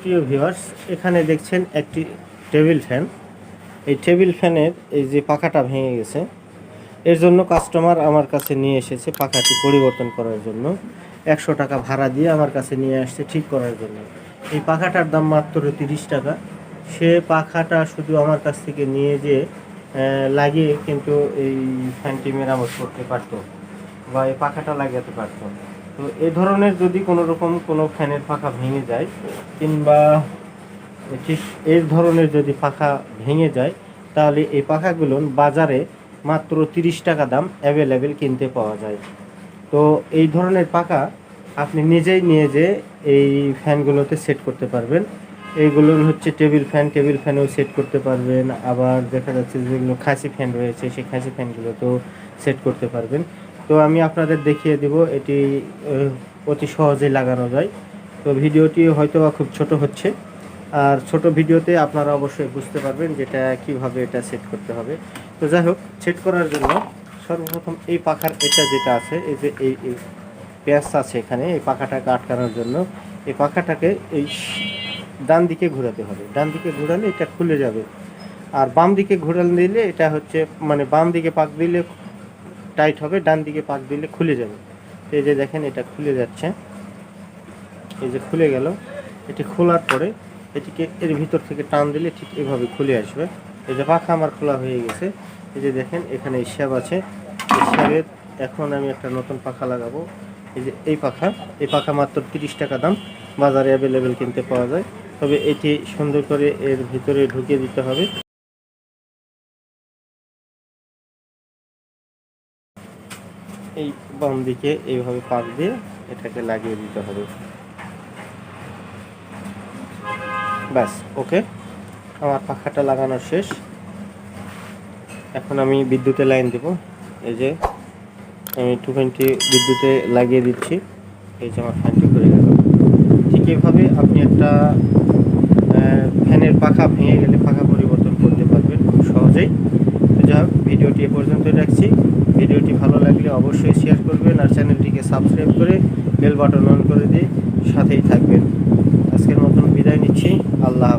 প্রিয় ভিউয়ার্স, এখানে দেখছেন একটি টেবিল ফ্যান। এই টেবিল ফ্যানের এই যে পাখাটা ভেঙে গেছে, এর জন্য কাস্টমার আমার কাছে নিয়ে এসেছে পাখাটি পরিবর্তন করার জন্য। একশো টাকা ভাড়া দিয়ে আমার কাছে নিয়ে আসছে ঠিক করার জন্য। এই পাখাটার দাম মাত্র তিরিশ টাকা। সে পাখাটা শুধু আমার কাছ থেকে নিয়ে যে লাগিয়ে কিন্তু এই ফ্যানটি মেরামত করতে পারতো বা এই পাখাটা লাগাতে পারতো। তো এ ধরনের যদি কোনো রকম কোনো ফ্যানের পাখা ভেঙে যায়, কিংবা ঠিক এই ধরনের যদি পাখা ভেঙে যায়, তাহলে এই পাখাগুলো বাজারে মাত্র তিরিশ টাকা দাম অ্যাভেলেবেল কিনতে পাওয়া যায়। তো এই ধরনের পাখা আপনি নিজেই নিয়ে যে এই ফ্যানগুলোতে সেট করতে পারবেন। এইগুলো হচ্ছে টেবিল ফ্যান, টেবিল ফ্যানেও সেট করতে পারবেন। আবার দেখা যাচ্ছে যেগুলো খাসি ফ্যান রয়েছে, সেই খাসি ফ্যানগুলোতেও সেট করতে পারবেন। তো আমি আপনাদের দেখিয়ে দেব, এটি অতি সহজেই লাগানো যায়। তো ভিডিওটি হয়তো খুব ছোট হচ্ছে। আর ছোট ভিডিওতে আপনারা অবশ্যই বুঝতে পারবেন যেটা কীভাবে এটা সেট করতে হবে। তো যাই হোক সেট করার জন্য সর্বপ্রথম এই পাখার এটা যেটা আছে, এই যে এই প্যাঁচ আছে এখানে, এই পাখাটাকে আটকানোর জন্য এই পাখাটাকে এই ডান দিকে ঘোরাতে হবে। ডান দিকে ঘোরালে এটা খুলে যাবে। আর বাম দিকে ঘোরাল দিলে এটা হচ্ছে মানে বাম দিকে পাক দিলে টাইট হবে, ডান দিকে পাক দিলে খুলে যাবে। তো এই যে দেখেন, এটা খুলে যাচ্ছে। এই যে খুলে গেল, এটি খোলার পরে এটিকে এর ভিতর থেকে টান দিলে ঠিক এভাবে খুলে আসবে। এই যে পাখা আমার খোলা হয়ে গেছে। এই যে দেখেন, এখানে শ্যাব আছে। শ্যাবের এখন আমি একটা নতুন পাখা লাগাবো। এই যে এই পাখা এই পাখা মাত্র তিরিশ টাকা দাম। বাজারে অ্যাভেলেবেল কিনতে পাওয়া যায়। তবে এটি সুন্দর করে এর ভিতরে ঢুকিয়ে দিতে হবে। এই বাম দিকে এইভাবে পাক দিয়ে এটাকে লাগিয়ে দিতে হবে। ব্যাস, ওকে। আমার পাখাটা লাগানো শেষ। এখন আমি বিদ্যুতে লাইন দেব। এই যে আমি টু টোয়েন্টি বিদ্যুতে লাগিয়ে দিচ্ছি। এই যে আমার ফ্যানটি করে গেল। ঠিক এইভাবে আপনি একটা ফ্যানের পাখা ভেঙে গেলে পাখা পরিবর্তন করতে পারবেন খুব সহজেই। ভিডিওটি এ পর্যন্তই রাখছি। ভিডিওটি ভালো লাগলে অবশ্যই শেয়ার করবেন আর চ্যানেলটিকে সাবস্ক্রাইব করে বেল বাটন অন করে দিয়ে সাথেই থাকবেন। আজকের মতন বিদায় নিচ্ছি। আল্লাহ